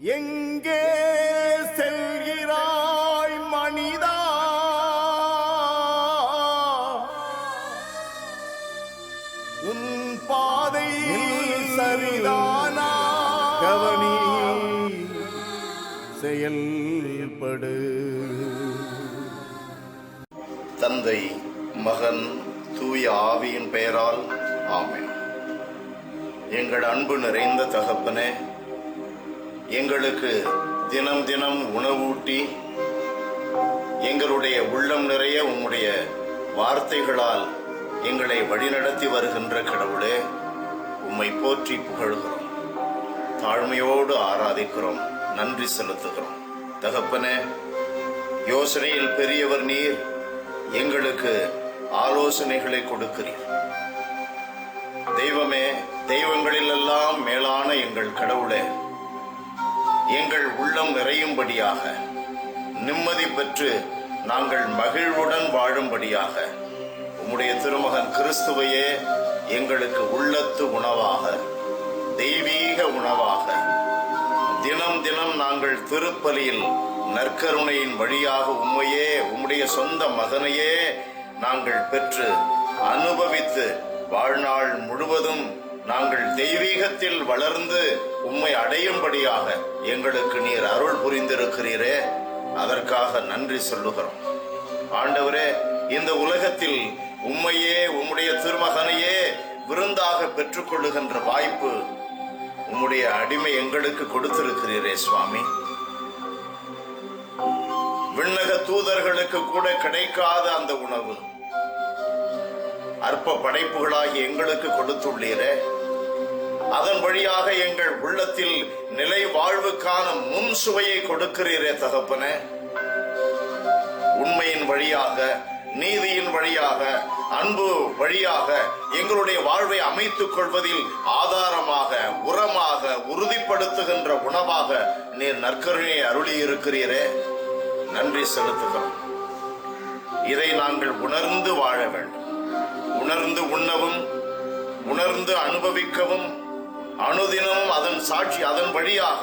எங்கே செல்கிறாய் மனிதா? உன் பாதை சரிதானா? கவனி செயல்படு. தந்தை மகன் தூய ஆவியின் பெயரால் ஆமென். எங்கள் அன்பு நிறைந்த தகப்பனே எங்களுக்கு தினம் தினம் உணவூட்டி எங்களுடைய உள்ளம் நிறைய உம்முடைய வார்த்தைகளால் எங்களை வழிநடத்தி வருகின்ற கடவுளே உம்மை போற்றி புகழ்கிறோம். தாழ்மையோடு ஆராதிக்கிறோம் நன்றி செலுத்துகிறோம். தகப்பனே யோசனையில் பெரியவர் நீர் எங்களுக்கு ஆலோசனைகளை கொடுக்கிறீர். தெய்வமே தெய்வங்களில் எல்லாம் மேலான எங்கள் கடவுளே எங்கள் உள்ளம் நிறையும்படியாக. நிம்மதி பெற்று நாங்கள் மகிழ்வுடன் வாழும்படியாக. உம்முடைய திருமகன் கிறிஸ்துவையே எங்களுக்கு உள்ளத்து உணவாக தெய்வீக உணவாக. தினம் தினம் நாங்கள் திருப்பலியில் நற்கருணையின் வழியாக உண்மையே உம்முடைய சொந்த மகனையே நாங்கள் பெற்று அனுபவித்து வாழ்நாள் முழுவதும் நாங்கள் தெய்வீகத்தில் வளர்ந்து உம்மை அடையும்படியாக எங்களுக்கு நீர் அருள் புரிந்திருக்கிறீரே. அதற்காக நன்றி சொல்லுகிறோம். ஆண்டவரே இந்த உலகத்தில் உம்மையே உம்முடைய திருமகனையே விருந்தாக பெற்றுக்கொள்ளுகின்ற வாய்ப்பு உம்முடைய அடிமை எங்களுக்கு கொடுத்திருக்கிறீரே சுவாமி. விண்ணக தூதர்களுக்கு கூட கிடைக்காத அந்த உணவு அற்ப படைப்புகளாகி எங்களுக்கு கொடுத்துள்ளீரே. அதன் வழியாக எங்கள் உள்ளத்தில் நிலை வாழ்வுக்கான முன் சுவையை கொடுக்கிறீரே தகப்பனே. உண்மையின் வழியாக நீதியின் வழியாக அன்பு வழியாக எங்களுடைய வாழ்வை அமைத்துக் கொள்வதில் ஆதாரமாக உரமாக உறுதிப்படுத்துகின்ற உணவாக நீர் நற்கருணையை அருளி இருக்கிறீரே நன்றி செலுத்துகிறோம். இதை நாங்கள் உணர்ந்து வாழ வேண்டும். உணர்ந்து உண்ணவும் உணர்ந்து அனுபவிக்கவும் அனுதினமும் அதன் சாட்சி அதன் வழியாக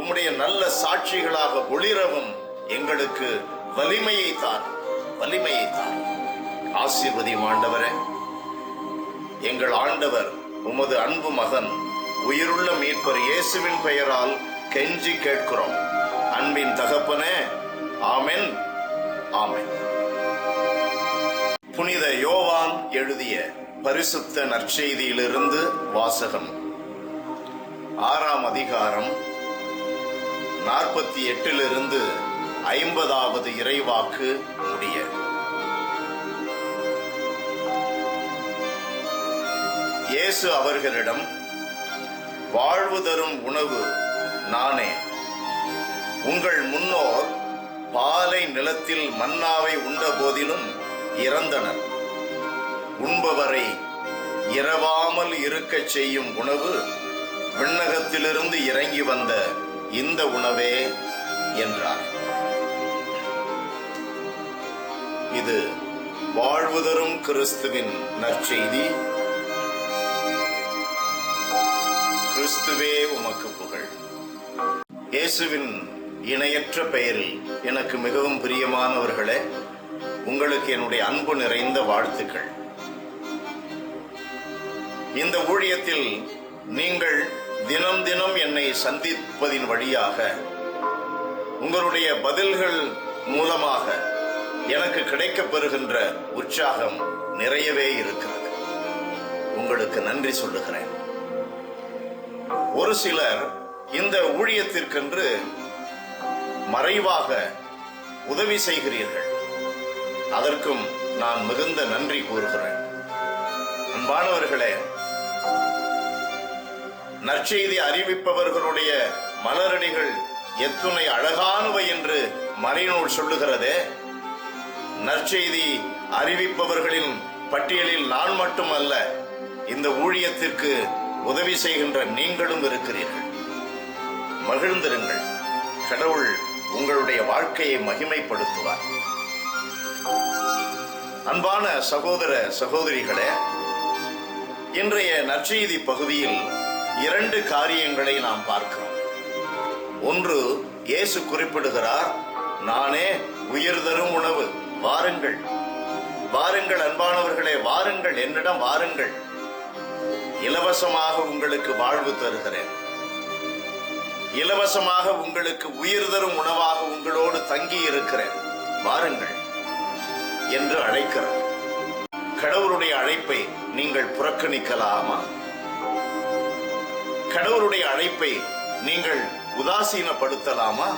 உம்முடைய நல்ல சாட்சிகளாக ஒளிரவும் எங்களுக்கு வலிமையை தான் வலிமையை தான் ஆசீர்வதியும் ஆண்டவரே. எங்கள் ஆண்டவர் உமது அன்பு மகன் உயிருள்ள மீட்பர் இயேசுவின் பெயரால் கெஞ்சி கேட்கிறோம். அன்பின் தகப்பனே ஆமென் ஆமென். புனித யோவான் எழுதிய பரிசுத்த நற்செய்தியிலிருந்து வாசகம். ஆறாம் அதிகாரம் நாற்பத்தி எட்டிலிருந்து ஐம்பதாவது இறைவாக்கு முடிய. இயேசு அவர்களிடம் வாழ்வு தரும் உணவு நானே. உங்கள் முன்னோர் பாலை நிலத்தில் மன்னாவை உண்ட போதிலும் இறந்தனர். உண்பவரை இரவாமல் இருக்கச் செய்யும் உணவு விண்ணகத்திலிருந்து இறங்கி வந்த இந்த உணவே என்றார். இது வாழ்வு தரும் கிறிஸ்துவின் நற்செய்தி. கிறிஸ்துவே உமக்கு புகழ். இயேசுவின் இணையற்ற பெயரில் எனக்கு மிகவும் பிரியமானவர்களே உங்களுக்கு என்னுடைய அன்பு நிறைந்த வாழ்த்துக்கள். இந்த ஊழியத்தில் நீங்கள் தினம் தினம் என்னை சந்திப்பதின் வழியாக உங்களுடைய பதில்கள் மூலமாக எனக்கு கிடைக்கப் பெறுகின்ற உற்சாகம் நிறையவே இருக்கிறது. உங்களுக்கு நன்றி சொல்லுகிறேன். ஒரு சிலர் இந்த ஊழியத்திற்கென்று மறைவாக உதவி செய்கிறீர்கள். அதற்கும் நான் மிகுந்த நன்றி கூறுகிறேன். அன்பானவர்களே நற்செய்தி அறிவிப்பவர்களுடைய மலரடிகள் எத்துணை அழகானவை என்று மறைநூல் சொல்லுகிறதே நற்செய்தி அறிவிப்பவர்களின் பட்டியலில் நான் மட்டுமல்ல இந்த ஊழியத்திற்கு உதவி செய்கின்ற நீங்களும் இருக்கிறீர்கள். மகிழ்ந்திருங்கள். கடவுள் உங்களுடைய வாழ்க்கையை மகிமைப்படுத்துவார். அன்பான சகோதர சகோதரிகளே இன்றைய நற்செய்தி பகுதியில் இரண்டு காரியங்களை நாம் பார்க்கிறோம். ஒன்று இயேசு குறிப்பிடுகிறார் நானே உயிர் தரும் உணவு வாருங்கள். வாருங்கள் அன்பானவர்களே வாருங்கள் என்னிடம் வாருங்கள். இலவசமாக உங்களுக்கு வாழ்வு தருகிறேன். இலவசமாக உங்களுக்கு உயிர் தரும் உணவாக உங்களோடு தங்கி இருக்கிறேன் வாருங்கள். என்று அழைக்கிறார். கடவுளுடைய அழைப்பை நீங்கள் புறக்கணிக்கலாமா? கடவுளுடைய அழைப்பை நீங்கள் உதாசீனப்படுத்தலாமா?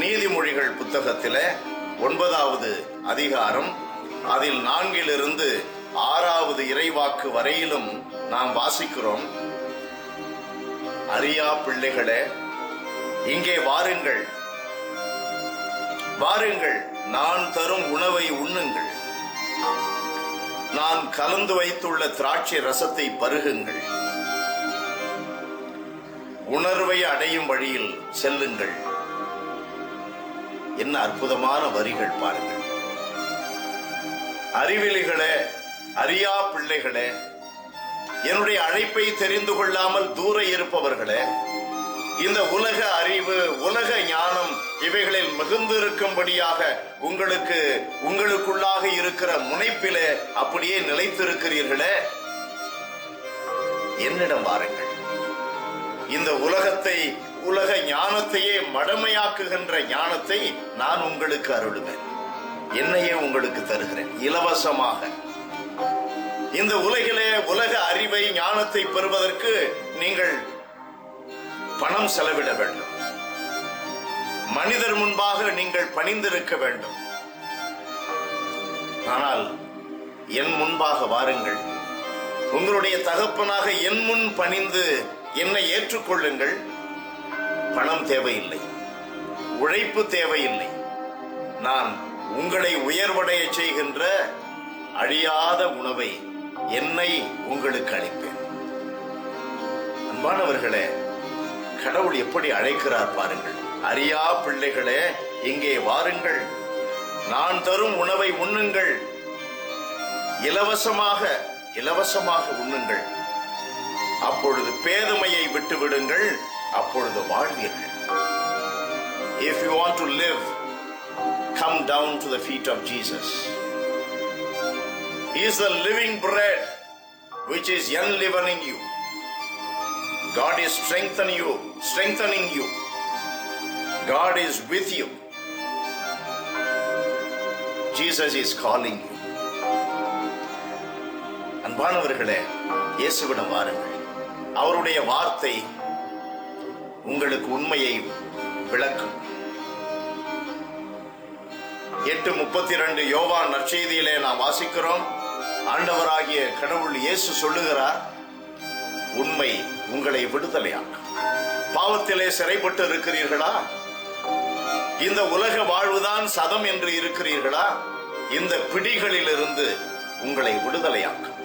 நீதிமொழிகள் புத்தகத்தில் ஒன்பதாவது அதிகாரம் அதில் நான்கிலிருந்து ஆறாவது இறைவாக்கு வரையிலும் நாம் வாசிக்கிறோம். அறியா பிள்ளைகளே இங்கே வாருங்கள். வாருங்கள். நான் தரும் உணவை உண்ணுங்கள். நான் கலந்து வைத்துள்ள திராட்சை ரசத்தை பருகுங்கள். உணர்வை அடையும் வழியில் செல்லுங்கள். என்ன அற்புதமான வரிகள் பாருங்கள். அறிவிலிகளே அறியா பிள்ளைகளே என்னுடைய அழைப்பை தெரிந்து கொள்ளாமல் தூர இருப்பவர்களே இந்த உலக அறிவு உலக ஞானம் இவைகளில் மிகுந்திருக்கும்படியாக உங்களுக்கு உங்களுக்குள்ளாக இருக்கிற முனைப்பிலே அப்படியே நிலைத்திருக்கிறீர்களே. என்னிடம் வாருங்கள். இந்த உலகத்தை உலக ஞானத்தையே மடமையாக்குகின்ற ஞானத்தை நான் உங்களுக்கு அருளுவேன். என்னையே உங்களுக்கு தருகிறேன் இலவசமாக. இந்த உலகிலே உலக அறிவை ஞானத்தை பெறுவதற்கு நீங்கள் பணம் செலவிட வேண்டும். மனிதர் முன்பாக நீங்கள் பணிந்திருக்க வேண்டும். ஆனால் என் முன்பாக வாருங்கள். உங்களுடைய தகப்பனாக என் முன் பணிந்து என்னை ஏற்றுக்கொள்ளுங்கள். பணம் தேவையில்லை. உழைப்பு தேவையில்லை. நான் உங்களை உயர்வடைய செய்கின்ற அழியாத உணவை என்னை உங்களுக்கு அளிப்பேன். அன்பானவர்களே கடவுள் எப்படி அழைக்கிறார் பாருங்கள். அறியா பிள்ளைகளே இங்கே வாருங்கள். நான் தரும் உணவை உண்ணுங்கள். இலவசமாக இலவசமாக உண்ணுங்கள். அப்பொழுது பேதமையை விட்டு விடுங்கள் அப்பொழுது வாழ்வீர்கள். If you want to live come down to the feet of Jesus is the living bread which is enlivening you god is strengthening you strengthening you. God is with you. Jesus is calling அன்பானவர்களே இயேசுவிடம் வாருங்கள். அவருடைய வார்த்தை உங்களுக்கு உண்மையை விளக்கும். எட்டு முப்பத்தி ரெண்டு யோவான் நற்செய்தியிலே நாம் வாசிக்கிறோம். ஆண்டவராகிய கடவுள் இயேசு சொல்லுகிறார் உண்மை உங்களை விடுதலையாக்கும் பாவத்திலே சிறைப்பட்டு இருக்கிறீர்களா? இந்த உலக வாழ்வுதான் சதம் என்று இருக்கிறீர்களா? இந்த பிடிகளிலிருந்து உங்களை விடுதலையாக்கும்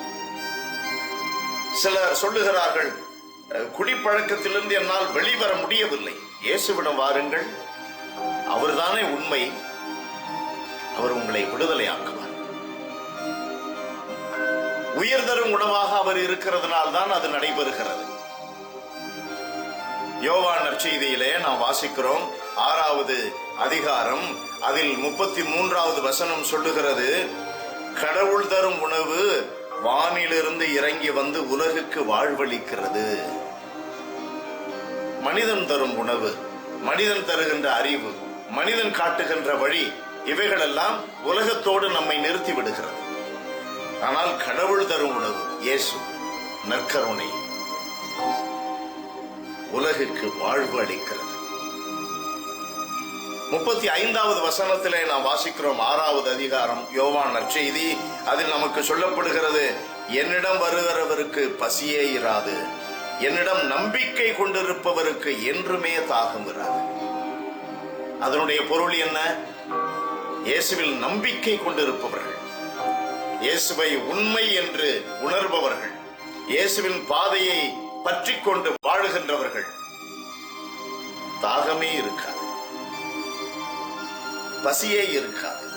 சிலர் சொல்லுகிறார்கள் குடிப்பழக்கத்திலிருந்து என்னால் வெளிவர முடியவில்லை. இயேசுவிடம் வாருங்கள். அவர்தானே உண்மை. அவர் உங்களை விடுதலையாக்குவார். உயர்தரும் உணவாக அவர் இருக்கிறதுனால் தான் அது நடைபெறுகிறது. யோவான் நற்செய்தியிலே நாம் வாசிக்கிறோம். ஆறாவது அதிகாரம். அதில் முப்பத்தி மூன்றாவது வசனம் சொல்லுகிறது கடவுள் தரும் உணவு வானிலிருந்து இறங்கி வந்து உலகுக்கு வாழ்வளிக்கிறது. மனிதன் தரும் உணவு மனிதன் தருகின்ற அறிவு மனிதன் காட்டுகின்ற வழி இவைகளெல்லாம் உலகத்தோடு நம்மை நிறுத்தி விடுகிறது. ஆனால் கடவுள் தரும் உணவு இயேசு நற்கருணை. உலகுக்கு வாழ்வு அளிக்கிறது. முப்பத்தி ஐந்தாவது வசனத்திலே நாம் வாசிக்கிறோம் ஆறாவது அதிகாரம் யோவான் நற்செய்தி. அதில் நமக்கு சொல்லப்படுகிறது என்னிடம் வருகிறவருக்கு பசியே இராது. என்னிடம் நம்பிக்கை கொண்டிருப்பவருக்கு என்றுமே தாகம் இராது. அதனுடைய பொருள் என்ன? இயேசுவில் நம்பிக்கை கொண்டிருப்பவர்கள். இயேசுவை உண்மை என்று உணர்பவர்கள். இயேசுவின் பாதையை பற்றி கொண்டு வாழுகின்றவர்கள். தாகமே இருக்காது. பசியே இருக்காது.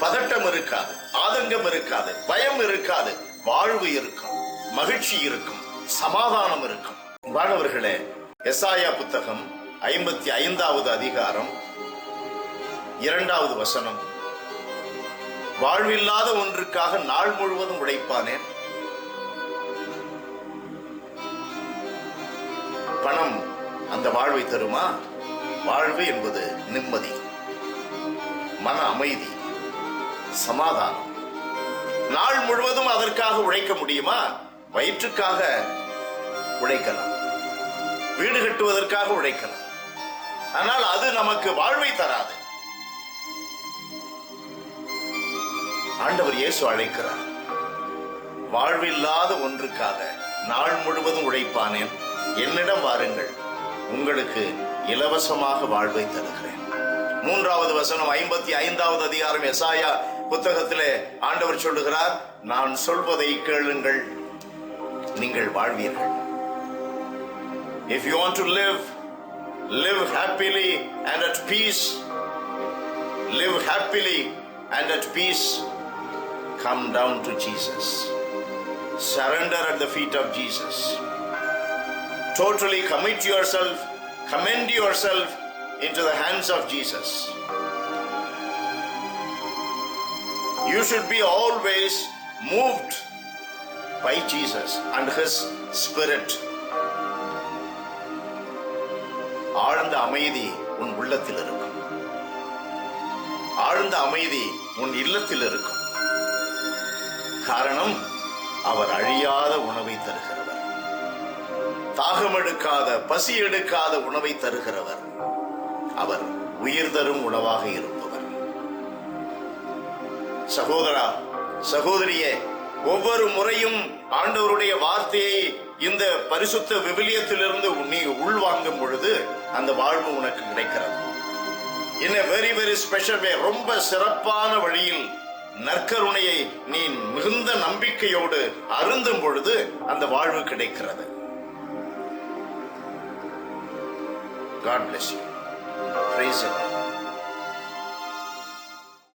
பதட்டம் இருக்காது. ஆதங்கம் இருக்காது. பயம் இருக்காது. வாழ்வு இருக்கும். மகிழ்ச்சி இருக்கும். சமாதானம் இருக்கும். மாணவர்களே எசாயா புத்தகம் ஐம்பத்தி ஐந்தாவது அதிகாரம் இரண்டாவது வசனம். வாழ்வில்லாத ஒன்றுக்காக நாள் முழுவதும் உழைப்பானேன். பணம் அந்த வாழ்வை தருமா? வாழ்வு என்பது நிம்மதி மன அமைதி சமாதானம். நாள் முழுவதும் அதற்காக உழைக்க முடியுமா? வயிற்றுக்காக உழைக்கலாம். வீடு கட்டுவதற்காக உழைக்கலாம். ஆனால் அது நமக்கு வாழ்வை தராது. ஆண்டவர் இயேசு அழைக்கிறார் வாழ்வில்லாத ஒன்றுக்காக நாள் முழுவதும் உழைப்பானேன். என்னிடம் வாருங்கள் உங்களுக்கு இலவசமாக வாழ்வை தருகிறேன் மூன்றாவது வசனம் ஐம்பத்தி ஐந்தாவது அதிகாரம் எசாயா புத்தகத்திலே ஆண்டவர் சொல்லுகிறார் நான் சொல்வதை கேளுங்கள் நீங்கள் வாழ்வீர்கள் if you want to live live happily and at peace live happily and at peace come down to Jesus surrender at the feet of Jesus Totally commit yourself, commend yourself into the hands of Jesus. You should be always moved by Jesus and His Spirit. ஆழ்ந்த அமைதி உன் உள்ளத்தில் இருக்கும் ஆழ்ந்த அமைதி உன் இல்லத்தில் இருக்கும் காரணம் அவர் அழியாத உணவை தருகிறவர் தாகம் எடுக்காத பசி எடுக்காத உணவை தருகிறவர். அவர் உயிர் தரும் உணவாக இருப்பவர். சகோதரா சகோதரியே ஒவ்வொரு முறையும் ஆண்டவருடைய வார்த்தையை இந்த பரிசுத்த விவிலியத்திலிருந்து நீ உள்வாங்கும் பொழுது அந்த வாழ்வு உனக்கு கிடைக்கிறது. என்ன வெரி வெரி ஸ்பெஷல் வே ரொம்ப சிறப்பான வழியில் நற்கருணையை நீ மிகுந்த நம்பிக்கையோடு அருந்தும் பொழுது அந்த வாழ்வு கிடைக்கிறது. God bless you. Praise Lord.